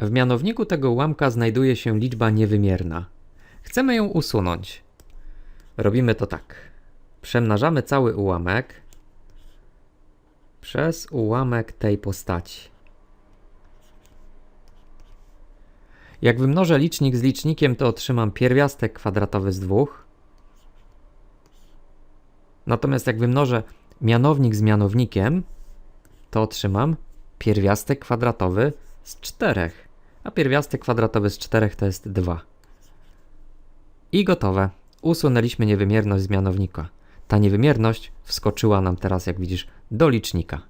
W mianowniku tego ułamka znajduje się liczba niewymierna. Chcemy ją usunąć. Robimy to tak. Przemnażamy cały ułamek przez ułamek tej postaci. Jak wymnożę licznik z licznikiem, to otrzymam pierwiastek kwadratowy z dwóch. Natomiast jak wymnożę mianownik z mianownikiem, to otrzymam pierwiastek kwadratowy z 4. A pierwiastek kwadratowy z 4 to jest 2. I gotowe. Usunęliśmy niewymierność z mianownika. Ta niewymierność wskoczyła nam teraz, jak widzisz, do licznika.